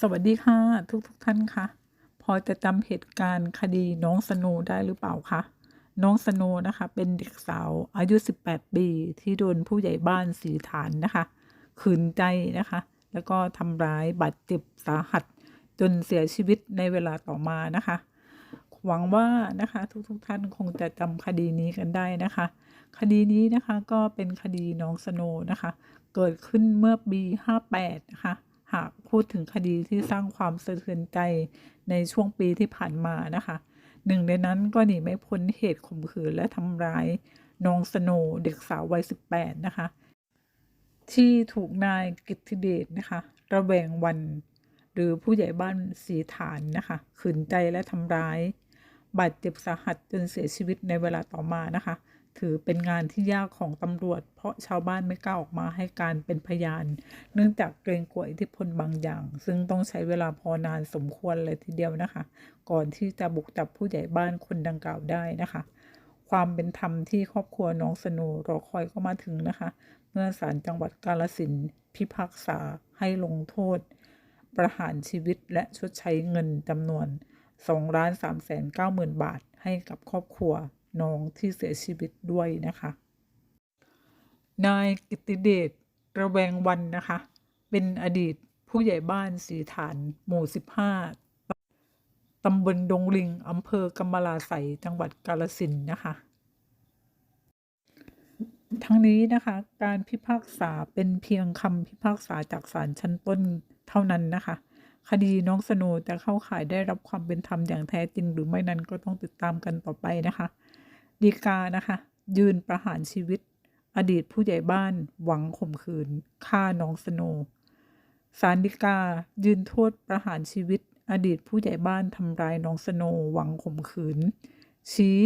สวัสดีค่ะ ทุกทุกท่านคะพอจะจำเหตุการณ์คดีน้องสโนได้หรือเปล่าคะน้องสโนนะคะ เป็นเด็กสาวอายุ 18 ปี ที่โดนผู้ใหญ่บ้านสีฐานนะคะ ขืนใจนะคะ แล้วก็ทำร้ายบาดเจ็บสาหัส จนเสียชีวิตในเวลาต่อมานะคะ หวังว่านะคะทุกๆทท่านคงจะจำคดีนี้กันได้นะคะ คดีนี้นะคะก็เป็นคดีน้องสโนนะคะ เกิดขึ้นเมื่อปี 58 นะคะ หากพูดถึงคดีที่สร้างความสะเทือนใจในช่วงปีที่ผ่านมานะคะหนึ่งในนั้นก็หนีไม่พ้นเหตุข่มขืนและทำร้ายน้องสโนเด็กสาววัย 18 นะคะ ที่ถูกนายกิติเดชนะคะ ระแวงวัน หรือผู้ใหญ่บ้านสีฐานนะคะขืนใจและทำร้าย บาดเจ็บสาหัสจนเสียชีวิตในเวลาต่อมานะคะ ถือเป็นงานที่ยากของตำรวจ เพราะชาวบ้านไม่กล้าออกมาให้การเป็นพยาน เนื่องจากเกรงกลัวอิทธิพลบางอย่าง ซึ่งต้องใช้เวลาพอนานสมควรเลยทีเดียวนะคะ ก่อนที่จะบุกจับผู้ใหญ่บ้านคนดังกล่าวได้นะคะ ความเป็นธรรมที่ครอบครัวน้องสนุรอคอยก็มาถึงนะคะ เมื่อศาลจังหวัดกาลสินพิพากษาให้ลงโทษ ประหารชีวิตและชดใช้เงินจำนวน2ล้าน3แสน9หมื่นบาทให้กับครอบครัว น้องที่เสียชีวิตด้วยนะคะ นายกิติเดชระแวงวันนะคะ เป็นอดีตผู้ใหญ่บ้านสีฐานหมู่ 15ตำบลดงลิงอำเภอกำมะลาไสยจังหวัดกาลสินธุ์นะคะทั้งนี้นะคะ การพิพากษาเป็นเพียงคำพิพากษาจากศาลชั้นต้นเท่านั้นนะคะ คดีน้องสโนจะเข้าข่ายได้รับความเป็นธรรมอย่างแท้จริงหรือไม่นั้นก็ต้องติดตามกันต่อไปนะคะ ดีกานะคะ ยืนประหารชีวิต อดีตผู้ใหญ่บ้านหวังข่มขืนฆ่าน้องสโนว์ศาลฎีกายืนโทษประหารชีวิต อดีตผู้ใหญ่บ้านทำร้ายน้องสโนหวังข่มขืน ชี้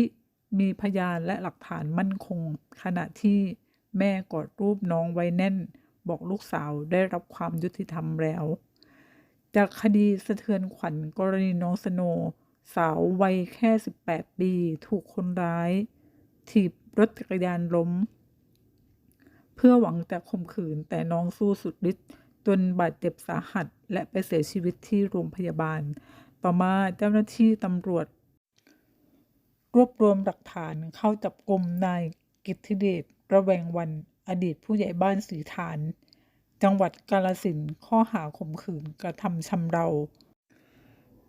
มีพยานและหลักฐานมั่นคง ขณะที่แม่กอดรูปน้องไว้แน่น บอกลูกสาวได้รับความยุติธรรมแล้ว จากคดีสะเทือนขวัญกรณีน้องสโนว์ สาววัยแค่ 18 ปี ถูกคนร้าย ถีบรถจักรยานล้ม เพื่อหวังจะข่มขืนแต่น้องสู้สุดฤทธิ์จนบาดเจ็บสาหัส และไปเสียชีวิตที่โรงพยาบาล ต่อมาเจ้าหน้าที่ตำรวจ รวบรวมหลักฐานเข้าจับกลุ่มนายกิตติเดชระแวงวันอดีตผู้ใหญ่บ้านสีฐาน จังหวัดกาลสินข้อหาข่มขืนกระทำชำเรา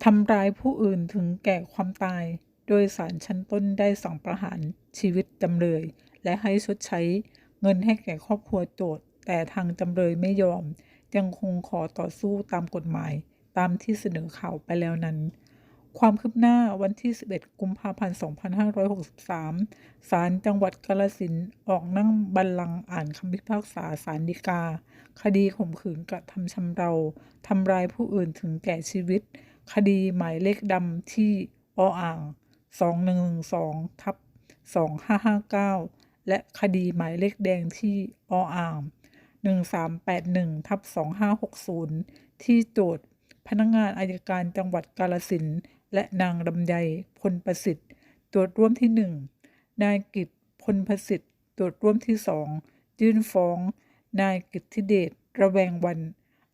ทำร้ายผู้อื่นถึงแก่ความตาย โดยสารชั้นต้นได้สั่งประหารชีวิตจำเลย และให้ชดใช้เงินให้แก่ครอบครัวโจทย์ แต่ทางจำเลยไม่ยอม ยังคงขอต่อสู้ตามกฎหมาย ตามที่เสนอข่าวไปแล้วนั้น ความคืบหน้าวันที่ 11 กุมภาพันธ์ 2563 ศาลจังหวัดกาฬสินออกนั่งบัลลังก์อ่านคำพิพากษาศาลฎีกา คดีข่มขืนกระทำชำเรา ทำร้ายผู้อื่นถึงแก่ชีวิต คดีหมายเลขดำที่ออ่าง 2112ทับ2559 และคดีหมายเลขแดงที่ออ่าง 1381ทับ2560 ที่โจทย์พนักงงานอายการจังหวัดกาลสินและนางลำไยพลประสิทธิ์ตรวจร่วมที่ 1 นายกิตพลประสิทธิ์ตรวจร่วมที่ 2 ยื่นฟ้อง นายกิตติเดชระแวงวัน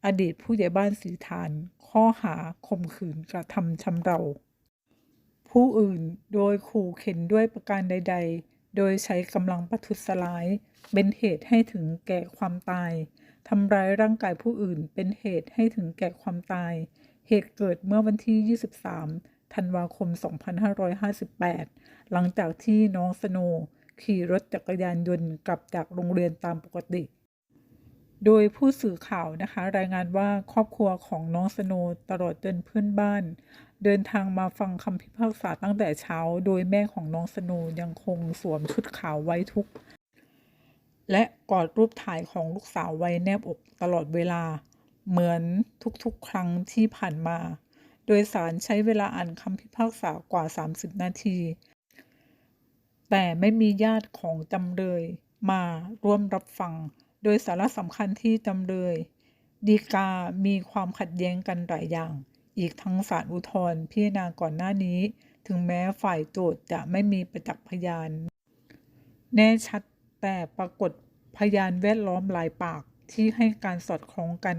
อดีตผู้ใหญ่บ้านสีฐาน ข้อหาข่มขืนกระทำชำเรา ผู้อื่นโดยขู่เข็นด้วยประการใด ๆ โดยใช้กำลังประทุษร้าย เป็นเหตุให้ถึงแก่ความตายทำร้ายร่างกายผู้อื่นเป็นเหตุให้ถึงแก่ความตาย เหตุเกิดเมื่อวันที่ 23 ธันวาคม 2558 หลังจากที่น้องสโน ขี่รถจักรยานยนต์กลับจากโรงเรียนตามปกติ โดยผู้สื่อข่าวนะคะ รายงานว่าครอบครัวของน้องสโนตลอดจนเพื่อนบ้าน เดินทางมาฟังคำพิพากษาตั้งแต่เช้า โดยแม่ของน้องสโนยังคงสวมชุดขาวไว้ทุก และกอดรูปถ่ายของลูกสาวไว้แนบอกตลอดเวลา เหมือนทุกๆ ครั้งที่ผ่านมา โดยสารใช้เวลาอ่านคำพิพากษากว่า 30 นาที แต่ไม่มีญาติของจำเลยมาร่วมรับฟัง โดยสาระสำคัญที่จำเลย ดีกามีความขัดแย้งกันหลายอย่าง อีกทั้งศาลอุทธรพิจารณาก่อนหน้านี้ ถึงแม้ฝ่ายโจทย์จะไม่มีประจักษ์พยาน แน่ชัดแต่ปรากฏพยานแวดล้อมหลายปากที่ให้การสอดคล้องกัน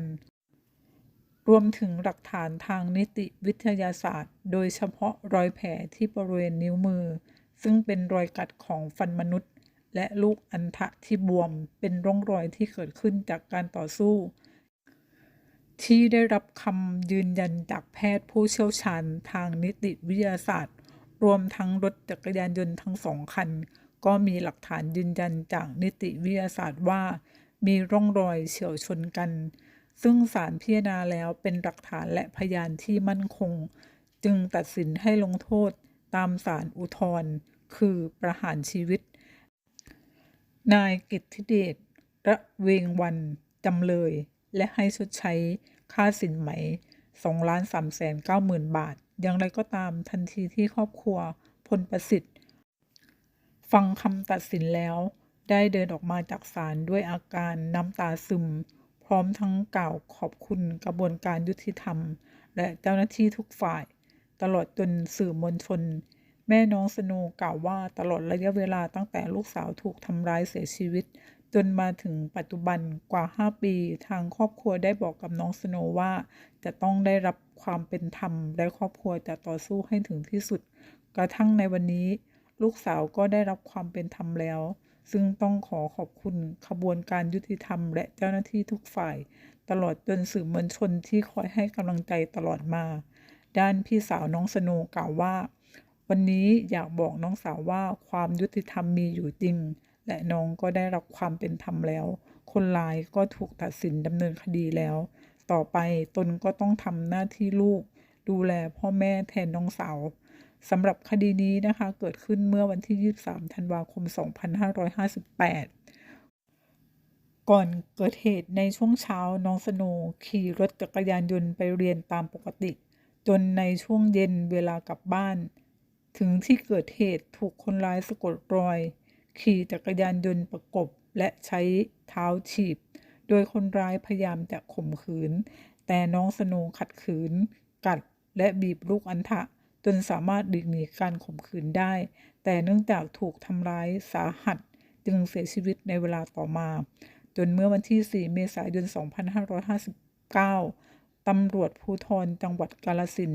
รวมถึงหลักฐานทางนิติวิทยาศาสตร์ โดยเฉพาะรอยแผลที่บริเวณนิ้วมือ ซึ่งเป็นรอยกัดของฟันมนุษย์ และลูกอัณฑะที่บวมเป็นร่องรอยที่เกิดขึ้นจากการต่อสู้ ที่ได้รับคำยืนยันจากแพทย์ผู้เชี่ยวชาญทางนิติวิทยาศาสตร์ รวมทั้งรถจักรยานยนต์ทั้งสองคัน ก็มีหลักฐานยืนยันจากนิติวิทยาศาสตร์ว่า มีร่องรอยเฉียวชนกัน ซึ่งศาลพิจารณาแล้วเป็นหลักฐานและพยานที่มั่นคง จึงตัดสินให้ลงโทษตามศาลอุทธรณ์คือประหารชีวิต นายกิตติเดชระเวงวัน จำเลย และให้ชดใช้ค่าสินไหม2ล้าน3แสน9หมื่นบาท อย่างไรก็ตามทันทีที่ครอบครัวพลประสิทธิ์ ฟังคำตัดสินแล้ว ได้เดินออกมาจากศาลด้วยอาการน้ำตาซึม พร้อมทั้งกล่าวขอบคุณกระบวนการยุติธรรม และเจ้าหน้าที่ทุกฝ่าย ตลอดจนสื่อมวลชน แม่น้องสโนว์กล่าวว่าตลอดระยะเวลาตั้งแต่ลูกสาวถูกทำร้ายเสียชีวิต จนมาถึงปัจจุบันกว่า 5 ปี ทางครอบครัวได้บอกกับน้องสโนว,ว่า จะต้องได้รับความเป็นธรรม และครอบครัวจะต่อสู้ให้ถึงที่สุด กระทั่งในวันนี้ ลูกสาวก็ได้รับความเป็นธรรมแล้ว ซึ่งต้องขอขอบคุณขบวนการยุติธรรม และเจ้าหน้าที่ทุกฝ่าย ตลอดจนสื่อมวลชนที่คอยให้กำลังใจตลอดมา ด้านพี่สาวน้องสโนกล่าวว่า วันนี้อยากบอกน้องสาวว่าความยุติธรรมมีอยู่จริง และน้องก็ได้รับความเป็นธรรมแล้ว คนร้ายก็ถูกตัดสินดำเนินคดีแล้ว ต่อไปตนก็ต้องทำหน้าที่ลูก ดูแลพ่อแม่แทนน้องสาวสำหรับคดีนี้นะคะ เกิดขึ้นเมื่อวันที่ 23 ธันวาคม 2558 ก่อนเกิดเหตุในช่วงเช้าน้องสโนว์ขี่รถจักรยานยนต์ไปเรียนตามปกติ จนในช่วงเย็นเวลากลับบ้าน ถึงที่เกิดเหตุถูกคนร้ายสะกดรอย ขี่จักรยานยนต์ประกบและใช้เท้าถีบ โดยคนร้ายพยายามจะข่มขืน แต่น้องสโนขัดขืน กัดและบีบลูกอัณฑะจนสามารถหลีกหนีการข่มขืนได้ แต่เนื่องจากถูกทำร้ายสาหัสจึงเสียชีวิตในเวลาต่อมา จนเมื่อวันที่ 4 เมษายน 2559ตำรวจภูธรจังหวัดกาฬสิน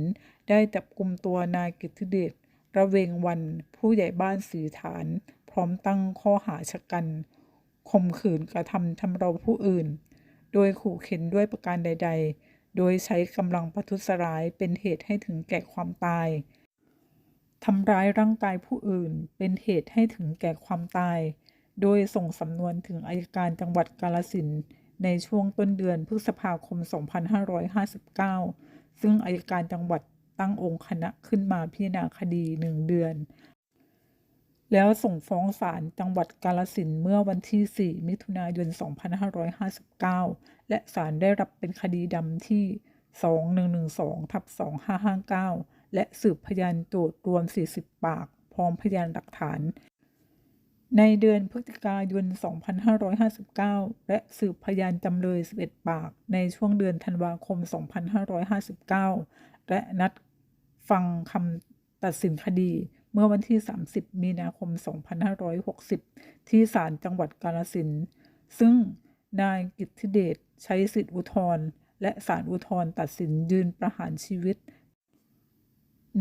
ได้จับกลุ่มตัวนายกิตติเดช ระเวงวันผู้ใหญ่บ้านสีฐาน พร้อมตั้งข้อหาชะกันข่มขืนกระทำชำเราผู้อื่น โดยขู่เข็นด้วยประการใด ๆ โดยใช้กำลังประทุษร้ายเป็นเหตุให้ถึงแก่ความตายทำร้ายร่างกายผู้อื่น เป็นเหตุให้ถึงแก่ความตาย โดยส่งสำนวนถึงอายการจังหวัดกาฬสินในช่วงต้นเดือนพฤษภาคม 2559 ซึ่งอายการจังหวัด ตั้งองค์คณะขึ้นมาพิจารณาคดีหนึ่งเดือน แล้วส่งฟ้องศาลจังหวัดกาฬสินเมื่อวันที่ 4 มิถุนายน 2559 และศาลได้รับเป็นคดีดำที่ 2112ทับ2559 และสืบพยานโจทย์รวม 40 ปาก พร้อมพยานหลักฐานในเดือนพฤศจิกายน 2559 และสืบพยานจำเลย 11 ปาก ในช่วงเดือนธันวาคม 2559 และนัด ฟังคำตัดสินคดีเมื่อวันที่ 30 มีนาคม 2560 ที่ศาลจังหวัดกาฬสินธุ์ซึ่งนายกิตติเดชใช้สิทธิอุทธรณ์และศาลอุทธรณ์ตัดสินยืนประหารชีวิต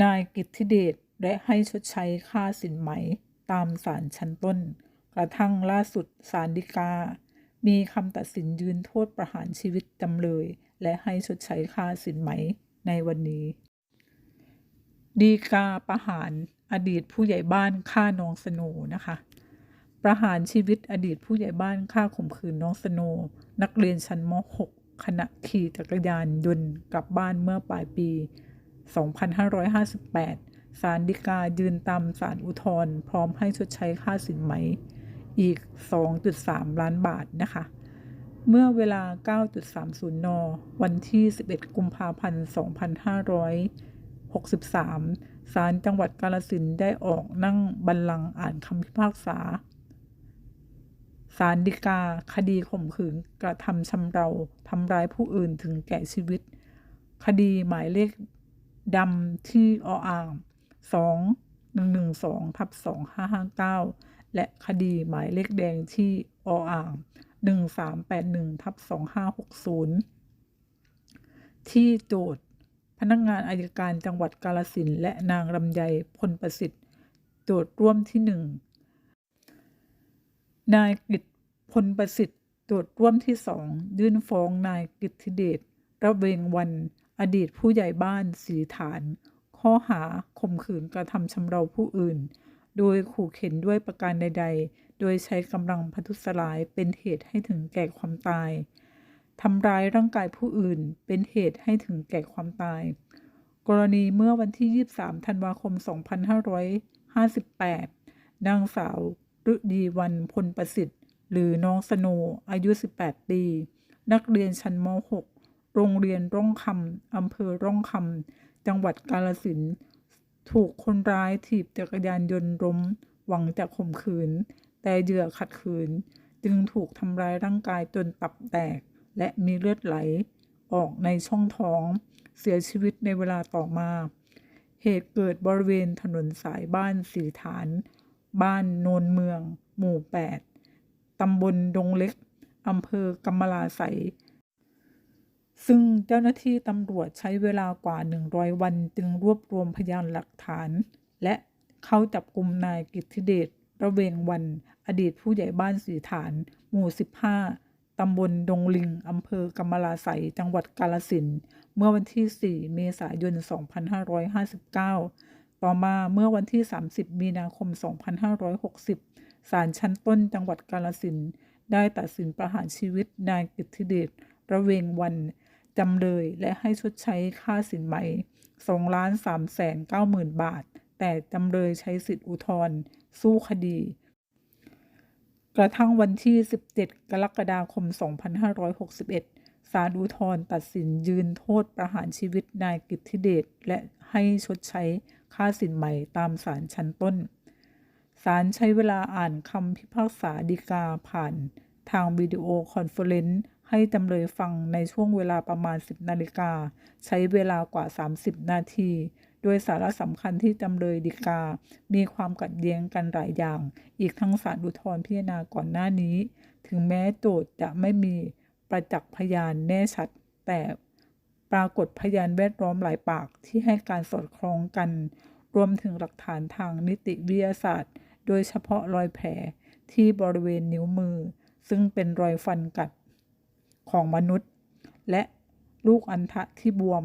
นายกิตติเดชและให้ชดใช้ค่าสินไหมตามศาลชั้นต้น กระทั่งล่าสุดศาลฎีกา มีคำตัดสินยืนโทษประหารชีวิตจำเลย และให้ชดใช้ค่าสินไหมในวันนี้ ดีกาประหารอดีตผู้ใหญ่บ้านฆ่าน้องสโนนะคะ ประหารชีวิตอดีตผู้ใหญ่บ้านฆ่าข่มขืนน้องสโน นักเรียนชั้นม .6 ขณะขี่จักรยานยนต์กลับบ้านเมื่อปลายปี 2558 ศาลฎีกายืนตามศาลอุทธรพร้อมให้ชดใช้ค่าสินไหม อีก 2.3 ล้านบาทนะคะ เมื่อเวลา 9.30 น วันที่ 11 กุมภาพันธ์ 2563 ศาลจังหวัดกาฬสินได้ออกนั่งบัลลังก์อ่านคำพิพากษา ศาลฎีกา คดีข่มขืนกระทำชำเราทำร้ายผู้อื่นถึงแก่ชีวิต คดีหมายเลขดำที่ออ่าง 2 1 1 2ทับ2559 และคดีหมายเลขแดงที่ออ่าง 1381ทับ2560 ที่โจทย์ พนักงานอายการจังหวัดกาฬสินและนางลำไยพลประสิทธิ์ โจทย์ร่วมที่หนึ่งนายกฤษพลประสิทธิ์โจทย์ร่วมที่สองยื่นฟ้องนายกฤษธิเดชระเวงวันอดีตผู้ใหญ่บ้านสีฐาน ข้อหาข่มขืนกระทำชำเราผู้อื่น โดยขู่เข็นด้วยประการใด ๆ โดยใช้กำลังพัทุสลายเป็นเหตุให้ถึงแก่ความตาย ทำร้ายร่างกายผู้อื่น เป็นเหตุให้ถึงแก่ความตาย กรณีเมื่อวันที่ 23 ธันวาคม 2558 นางสาวฤดีวันพลประสิทธิ์ หรือน้องสโนอายุ 18 ปี นักเรียนชั้นม .6 โรงเรียนร่องคำอำเภอร่องคำจังหวัดกาฬสินถูกคนร้ายถีบจักรยานยนต์ล้มหวังจะข่มขืน แต่เหยื่อขัดขืน จึงถูกทำร้ายร่างกายจนตับแตก และมีเลือดไหลออกในช่องท้อง เสียชีวิตในเวลาต่อมา เหตุเกิดบริเวณถนนสายบ้านสีฐาน บ้านโนนเมือง หมู่ 8 ตำบลดงเล็ก อำเภอกำมะลาไสยซึ่งเจ้าหน้าที่ตำรวจใช้เวลากว่า 100 วันจึงรวบรวมพยานหลักฐาน และเข้าจับกลุ่มนายกิตติเดชระเวงวัน อดีตผู้ใหญ่บ้านสีฐาน หมู่ 15 ตำบลดงลิง อำเภอกำมะลาไสยจังหวัดกาฬสินธุเมื่อวันที่ 4 เมษายน 2559 ต่อมาเมื่อวันที่ 30 มีนาคม 2560 ศาลชั้นต้นจังหวัดกาฬสินธุได้ตัดสินประหารชีวิตนายกิติเดชระเวงวัน จำเลยและให้ชดใช้ค่าสินไหม2ล้าน3แสน9หมื่นบาท แต่จำเลยใช้สิทธิอุทธรณ์สู้คดี กระทั่งวันที่ 17 กรกฎาคม 2561 ศาลอุทธรตัดสินยืนโทษประหารชีวิตนายกิตติเดชและให้ชดใช้ค่าสินไหม่ตามศาลชั้นต้น ศาลใช้เวลาอ่านคำพิพากษาฎีกาผ่านทางวิดีโอคอนเฟอเรนซ์ให้จำเลยฟังในช่วงเวลาประมาณ 10 นาฬิกา ใช้เวลากว่า 30 นาที โดยสาระสำคัญที่จำเลยฎีกา มีความขัดแย้งกันหลายอย่าง อีกทั้งศาลอุทธรพิจารณาก่อนหน้านี้ ถึงแม้โจทย์จะไม่มีประจักษ์พยานแน่ชัด แต่ปรากฏพยานแวดล้อมหลายปากที่ให้การสอดคล้องกัน รวมถึงหลักฐานทางนิติวิทยาศาสตร์ โดยเฉพาะรอยแผลที่บริเวณนิ้วมือ ซึ่งเป็นรอยฟันกัดของมนุษย์ และลูกอัณฑะที่บวม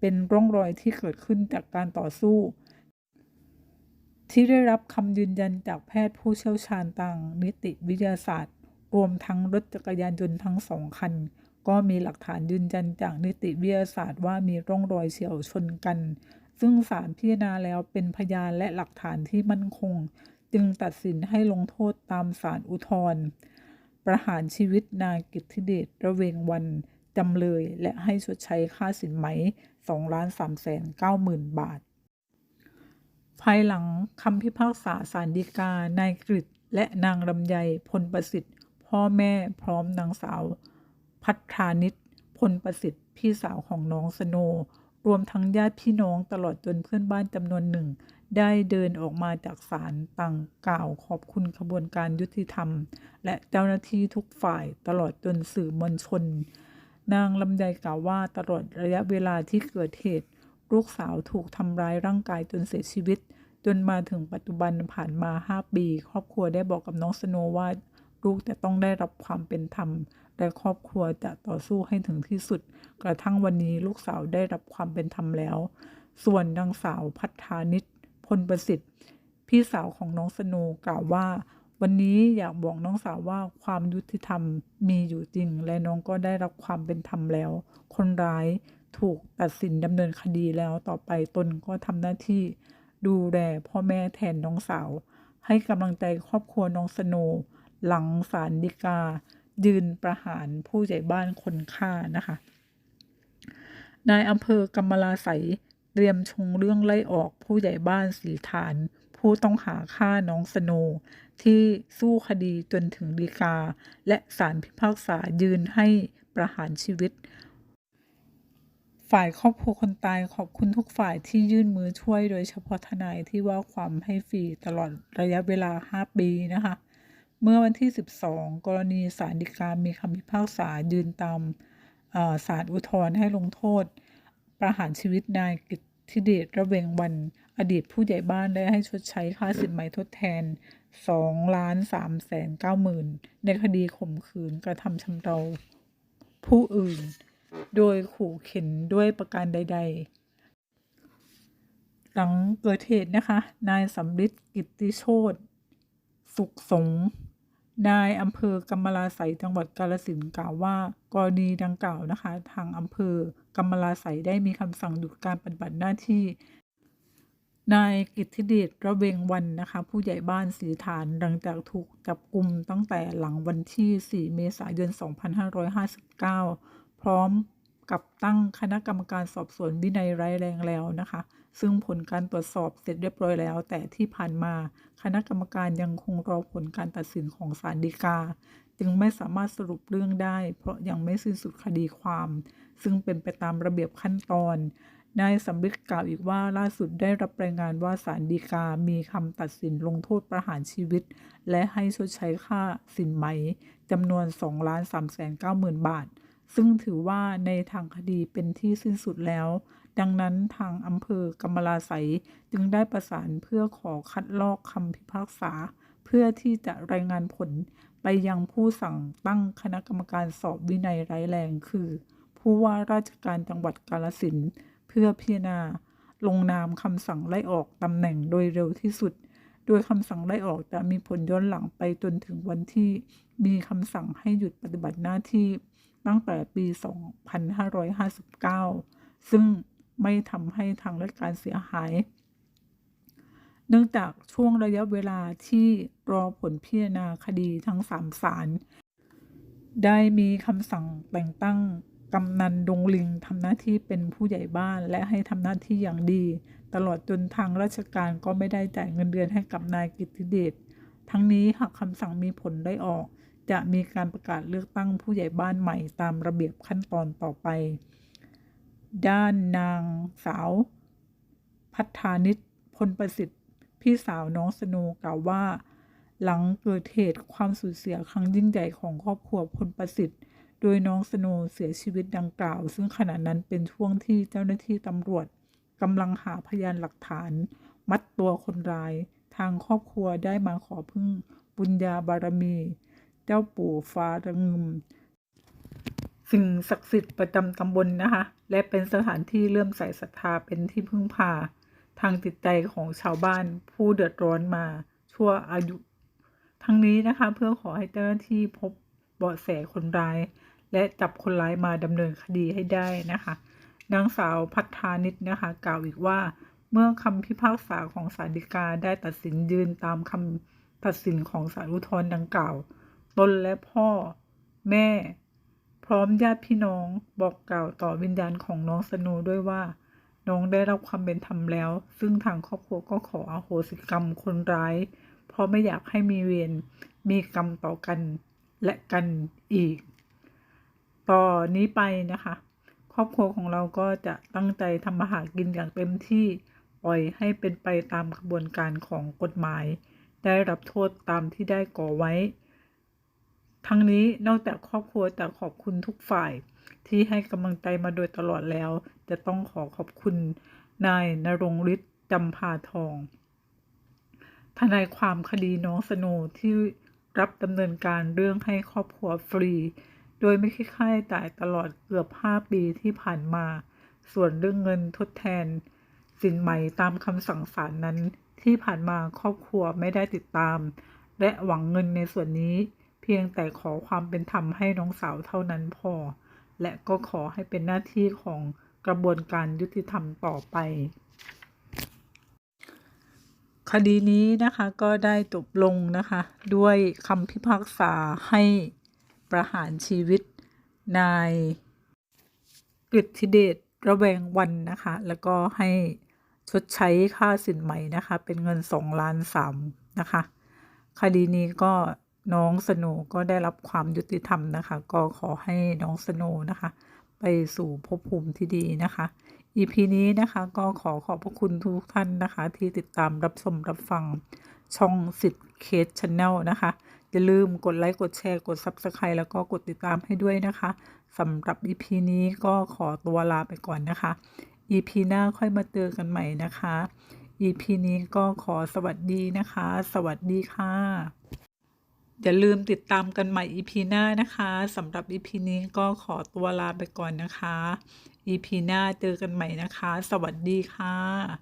เป็นร่องรอยที่เกิดขึ้นจากการต่อสู้ ที่ได้รับคำยืนยันจากแพทย์ผู้เชี่ยวชาญทางนิติวิทยาศาสตร์ รวมทั้งรถจักรยานยนต์ทั้งสองคัน ก็มีหลักฐานยืนยันจากนิติวิทยาศาสตร์ว่ามีร่องรอยเฉียวชนกัน ซึ่งศาลพิจารณาแล้วเป็นพยานและหลักฐานที่มั่นคง จึงตัดสินให้ลงโทษตามศาลอุทธรณ์ประหารชีวิตนายกิตติเดชระเวงวัน จำเลยและให้ชดใช้ค่าสินไหม2ล้าน3แสน9หมื่นบาท ภายหลังคำพิพากษาศาลฎีกานายกฤษและนางลำไยพลประสิทธิ์ พ่อแม่พร้อมนางสาว พัฒานิตพลประสิทธิ์ พี่สาวของน้องสโน รวมทั้งญาติพี่น้องตลอดจนเพื่อนบ้านจำนวนหนึ่ง ได้เดินออกมาจากศาลต่างกล่าวขอบคุณขบวนการยุติธรรม และเจ้าหน้าที่ทุกฝ่ายตลอดจนสื่อมวลชน นางลำไยกล่าวว่าตลอดระยะเวลาที่เกิดเหตุ ลูกสาวถูกทำร้ายร่างกายจนเสียชีวิต จนมาถึงปัจจุบันผ่านมา 5 ปี ครอบครัวได้บอกกับน้องสโนว์ว่า ลูกจะต้องได้รับความเป็นธรรม และครอบครัวจะต่อสู้ให้ถึงที่สุด กระทั่งวันนี้ลูกสาวได้รับความเป็นธรรมแล้ว ส่วนนางสาวพัฒานิตพลประสิทธิ์ พี่สาวของน้องสโนกล่าวว่า วันนี้อยากบอกน้องสาวว่าความยุติธรรมมีอยู่จริง และน้องก็ได้รับความเป็นธรรมแล้ว คนร้ายถูกตัดสินดำเนินคดีแล้วต่อไปตนก็ทำหน้าที่ ดูแลพ่อแม่แทนน้องสาว ให้กำลังใจครอบครัวน้องสโน หลังศาลฎีกา ยืนประหารผู้ใหญ่บ้านคนฆ่านะคะนายอำเภอกำมะลาไสเตรียมชงเรื่องไล่ออกผู้ใหญ่บ้านสีฐาน ผู้ต้องหาฆ่าน้องสโนที่สู้คดีจนถึงฎีกา และศาลพิพากษายืนให้ประหารชีวิต ฝ่ายครอบครัวคนตายขอบคุณทุกฝ่ายที่ยื่นมือช่วยโดยเฉพาะทนายที่ว่าความให้ฟรีตลอดระยะเวลา 5 ปีนะคะ เมื่อวันที่ 12 กรณีศาลฎีกา มีคำพิพากษายืนตามศาลอุทธรณ์ให้ลงโทษ ประหารชีวิตนายกิตติเดชระเวงวัน อดีตผู้ใหญ่บ้านได้ให้ชดใช้ค่าสินไหมทดแทน2ล้าน3แสน9หมื่นในคดีข่มขืนกระทำชำเราผู้อื่น โดยขู่เข็นด้วยประการใด ๆ หลังเกิดเหตุนะคะ นายสำริดกิติโชตสุขสงนายอำเภอกำมะลาไสยจังหวัดกาฬสินกล่าวว่ากรณีดังกล่าวนะคะ ทางอำเภอกำมะลาไสยได้มีคำสั่งหยุดการปฏิบัติหน้าที่ นายกิติเดชระเวงวันนะคะ ผู้ใหญ่บ้านสีฐานหลังจากถูกจับกลุ่มตั้งแต่หลังวันที่ 4 เมษายน 2559 พร้อมกับตั้งคณะกรรมการสอบสวนวินัยร้ายแรงแล้วนะคะ ซึ่งผลการตรวจสอบเสร็จเรียบร้อยแล้ว แต่ที่ผ่านมาคณะกรรมการยังคงรอผลการตัดสินของศาลฎีกา จึงไม่สามารถสรุปเรื่องได้ เพราะยังไม่สิ้นสุดคดีความ ซึ่งเป็นไปตามระเบียบขั้นตอน นายสำริดกล่าวอีกว่าล่าสุดได้รับรายงานว่าศาลฎีกา มีคำตัดสินลงโทษประหารชีวิต และให้ชดใช้ค่าสินไหมจำนวน 2 ล้าน3แสน9หมื่นบาท ซึ่งถือว่าในทางคดีเป็นที่สิ้นสุดแล้ว ดังนั้นทางอำเภอกำมลาไสยจึงได้ประสานเพื่อขอคัดลอกคำพิพากษา เพื่อที่จะรายงานผลไปยังผู้สั่งตั้งคณะกรรมการสอบวินัยร้ายแรงคือ ผู้ว่าราชการจังหวัดกาฬสิน พื่อพิจารณา ลงนามคำสั่งไล่ออกตำแหน่งโดยเร็วที่สุด โดยคำสั่งไล่ออกจะมีผลย้อนหลังไปจนถึงวันที่มีคำสั่งให้หยุดปฏิบัติหน้าที่ตั้งแต่ปี 2559 ซึ่งไม่ทำให้ทางราชการเสียหาย เนื่องจากช่วงระยะเวลาที่รอผลพิจารณาคดีทั้งสามศาลได้มีคำสั่งแต่งตั้ง กำนันดงลิงทำหน้าที่เป็นผู้ใหญ่บ้านและให้ทำหน้าที่อย่างดี ตลอดจนทางราชการก็ไม่ได้จ่ายเงินเดือนให้กับนายกิติเดชทั้งนี้หากคำสั่งมีผลได้ออก จะมีการประกาศเลือกตั้งผู้ใหญ่บ้านใหม่ตามระเบียบขั้นตอนต่อไป ด้านนางสาว พัฒานิชพลประสิทธิ์ พี่สาวน้องสโนว์กล่าวว่า หลังเกิดเหตุความสูญเสียครั้งยิ่งใหญ่ของครอบครัวพลประสิทธิ์ โดยน้องสโนว์เสียชีวิตดังกล่าว ซึ่งขณะนั้นเป็นช่วงที่เจ้าหน้าที่ตำรวจกำลังหาพยานหลักฐาน มัดตัวคนร้าย ทางครอบครัวได้มาขอพึ่งบุญญาบารมี เจ้าปู่ฟ้าระงึมสิ่งศักดิ์สิทธิ์ประจำตำบลนะคะ และเป็นสถานที่เลื่อมใสศรัทธาเป็นที่พึ่งพา ทางจิตใจของชาวบ้านผู้เดือดร้อนมาชั่วอายุ ทั้งนี้นะคะเพื่อขอให้เจ้าหน้าที่พบเบาะแสคนร้าย และจับคนร้ายมาดำเนินคดีให้ได้นะคะนางสาวพัฒานิชนะคะกล่าวอีกว่า เมื่อคำพิพากษาของศาลฎีกาได้ตัดสินยืนตามคำตัดสินของศาลอุทธรณ์ดังกล่าวตนและพ่อ แม่ พร้อมญาติพี่น้องบอกกล่าวต่อวิญญาณของน้องสนูด้วยว่า น้องได้รับความเป็นธรรมแล้ว ซึ่งทางครอบครัวก็ขออโหสิกรรมคนร้าย เพราะไม่อยากให้มีเวรมีกรรมต่อกันและกันอีก ต่อนี้ไปนะคะ ครอบครัวของเราก็จะตั้งใจทำมาหากินอย่างเต็มที่ปล่อยให้เป็นไปตามกระบวนการของกฎหมาย ได้รับโทษตามที่ได้ก่อไว้ ทั้งนี้นอกจากครอบครัวจะขอบคุณทุกฝ่าย ที่ให้กำลังใจมาโดยตลอดแล้ว จะต้องขอขอบคุณนายนรงฤทธิ์จำพาทอง ทนายความคดีน้องสโนที่รับดำเนินการเรื่องให้ครอบครัวฟรี โดยไม่คิดค่าใช้จ่ายตลอดเกือบ 5 ปีที่ผ่านมา ส่วนเรื่องเงินทดแทน สินไหม่ตามคำสั่งศาลนั้น ที่ผ่านมาครอบครัวไม่ได้ติดตาม และหวังเงินในส่วนนี้ เพียงแต่ขอความเป็นธรรมให้น้องสาวเท่านั้นพอ และก็ขอให้เป็นหน้าที่ของกระบวนการยุติธรรมต่อไป คดีนี้นะคะก็ได้จบลงนะคะ ด้วยคำพิพากษาให้ ประหารชีวิตนายกฤทธิเดชระแวงวันนะคะ แล้วก็ให้ชดใช้ค่าสินไหม่นะคะ เป็นเงินสองล้านสามนะคะ คดีนี้ก็น้องสโนก็ได้รับความยุติธรรมนะคะ ก็ขอให้น้องสโนนะคะ ไปสู่ภพภูมิที่ดีนะคะ EP นี้นะคะก็ขอขอบพระคุณทุกท่านนะคะ ที่ติดตามรับชมรับฟังช่องสิทธิ์เคสช n แนลนะคะ อย่าลืมกดไลค์ กดแชร์ กด Subscribe แล้วก็กดติดตามให้ด้วยนะคะสำหรับ EP นี้ก็ขอตัวลาไปก่อนนะคะ EP หน้าค่อยมาเจอกันใหม่นะคะ EP นี้ก็ขอสวัสดีนะคะ สวัสดีค่ะ อย่าลืมติดตามกันใหม่ EP หน้านะคะสำหรับ EP นี้ก็ขอตัวลาไปก่อนนะคะ EP หน้าเจอกันใหม่นะคะ สวัสดีค่ะ